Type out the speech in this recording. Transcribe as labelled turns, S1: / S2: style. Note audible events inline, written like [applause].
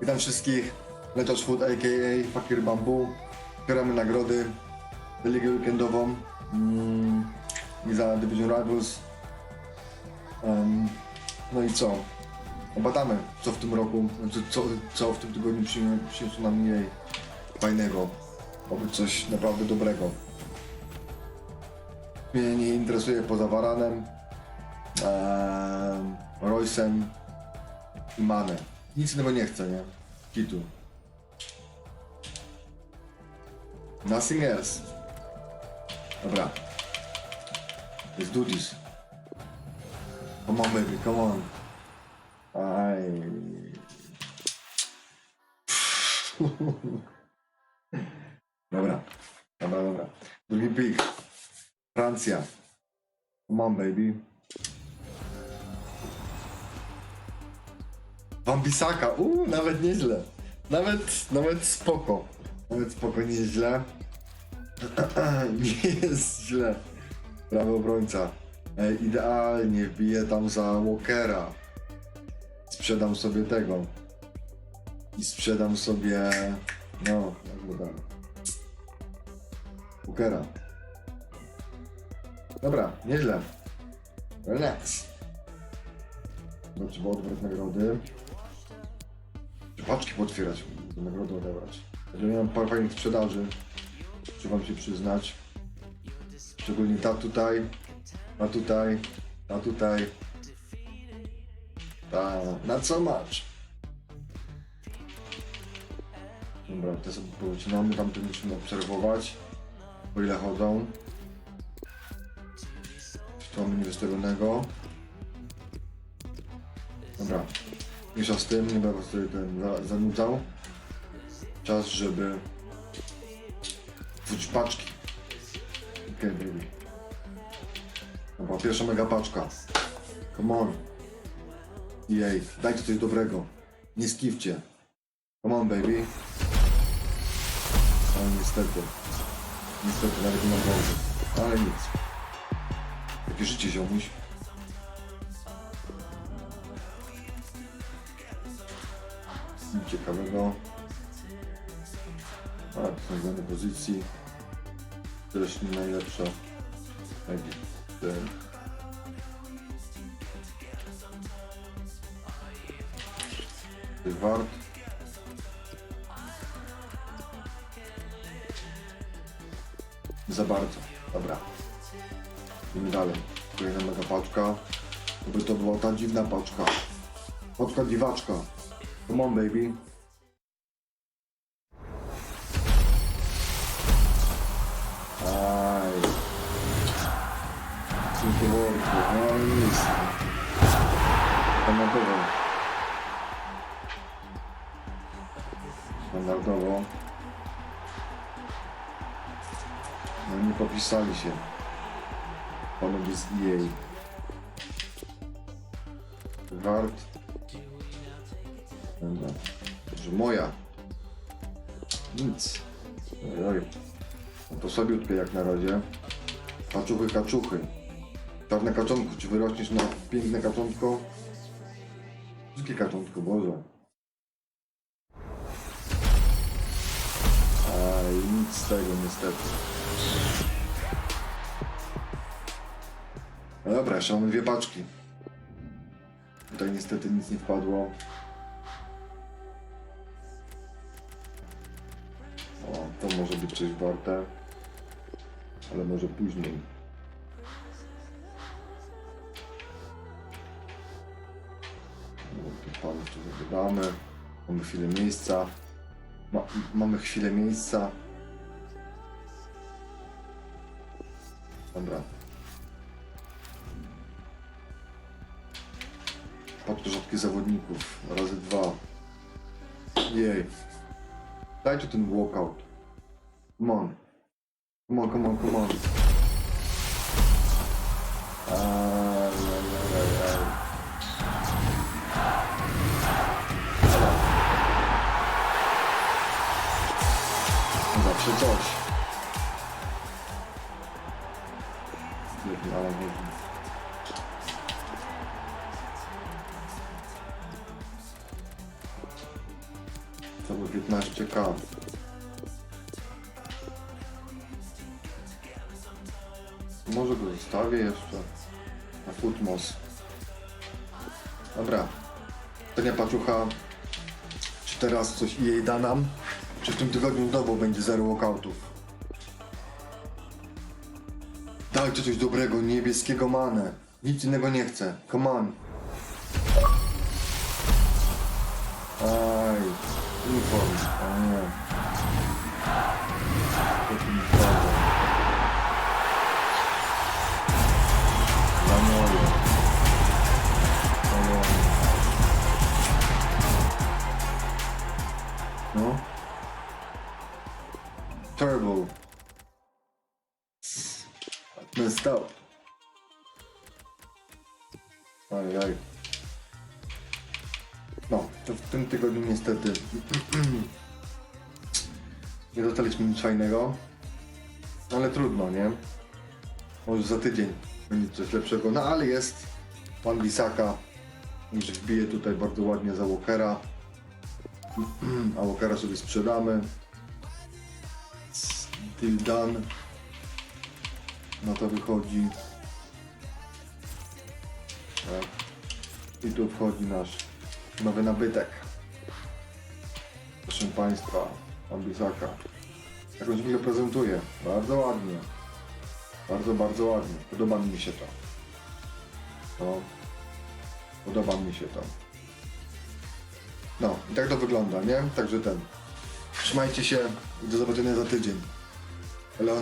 S1: Witam wszystkich. Leciarz Food a.k.a. Fakir Bambu. Zbieramy nagrody ligę weekendową mm, i za Division Rivals. Em, no i co? Obadamy, co w tym roku, znaczy co, co w tym tygodniu przyniosło nam jej fajnego. Oby coś naprawdę dobrego. Mnie nie interesuje poza Varanem, em, Roysem i Mane. Nic innego nie chcę, nie? Kitu. Nothing else. Dobra. Let's do this. Come on, baby, come on. Aj. [laughs] Dobra. Dobra, dobra. Drugi pik. Francja. Come on, baby. Wambisaka, uuu, nawet nieźle. Nawet, nawet spoko. Nawet spoko, nieźle. Nie jest źle. [clears throat] Prawy obrońca. Ej, idealnie wbiję tam za Walkera. Sprzedam sobie tego. I sprzedam sobie... No, jak go dam. Walkera. Dobra, nieźle. Relax. No, trzeba odbrać nagrody. Czy paczki potwierać, do nagrody odebrać. Ja miałem parę fajnych sprzedaży, muszę wam się przyznać. Szczególnie ta tutaj, ta tutaj, ta tutaj. Ta, na co masz? Dobra, te sobie powycinamy, tamte musimy obserwować, o ile chodzą. Tu mamy niewystawionego. Dobra, mniejsza z tym, nie będę sobie ten za, zanudzał. Czas, żeby wrzucić paczki. Okej, okay. Dobra, pierwsza mega paczka. Come on. Jej, dajcie coś dobrego. Nie skiwcie. Come on, baby. Ale niestety. Niestety, nawet nie mam dobrze. Ale nic. Jakie życie, ziomuś. Ciekawego. Tak, zmiany pozycji. Też nie najlepsza. Ten. Wart. Za bardzo. Dobra. Idziemy dalej. Kolejna mega paczka. Aby to była ta dziwna paczka. Paczka dziwaczka. Come on, baby. Aj. No. Standardowo. No nie popisali się. Panowie z EA. Wart. Że moja. Nic. Oj. No to sobiutkie jak na razie. Kaczuchy, kaczuchy. Czarne kaczątko, czy wyrośniesz na piękne kaczątko? Brzydkie kaczątko, Boże. Aj, nic z tego niestety. No dobra, jeszcze mamy dwie paczki. Tutaj niestety nic nie wpadło. To może być coś warte. Ale może później. No, tu pan jeszcze wydamy. Mamy chwilę miejsca. Ma, mamy chwilę miejsca. Dobra. Patrz rzadkich zawodników. Razy dwa. Jej. Daj tu ten walkout. Come on. Come on, come on, come on. Aj, aj, aj. Zawsze coś. To było 15k. Może go zostawię jeszcze na Footmos. Dobra. Tania Paczucha, czy teraz coś jej da nam? Czy w tym tygodniu znowu będzie zero walkoutów? Dajcie coś dobrego, niebieskiego manę. Nic innego nie chcę. Come on. Aj, uniform. Turbo. Messed up. Ajaj. No, to w tym tygodniu niestety [clears throat] nie dostaliśmy nic fajnego, ale trudno, nie? Może za tydzień będzie coś lepszego, no ale jest pan Bisaka, już wbije tutaj bardzo ładnie za Walkera, [clears throat] a Walkera sobie sprzedamy. Deal done. No to wychodzi. Tak. I tu wchodzi nasz nowy nabytek. Proszę Państwa, Ambisaka. Jak on się go prezentuje. Bardzo ładnie. Bardzo, bardzo ładnie. Podoba mi się to. No. Podoba mi się to. No, i tak to wygląda, nie? Także ten. Trzymajcie się do zobaczenia za tydzień. Hello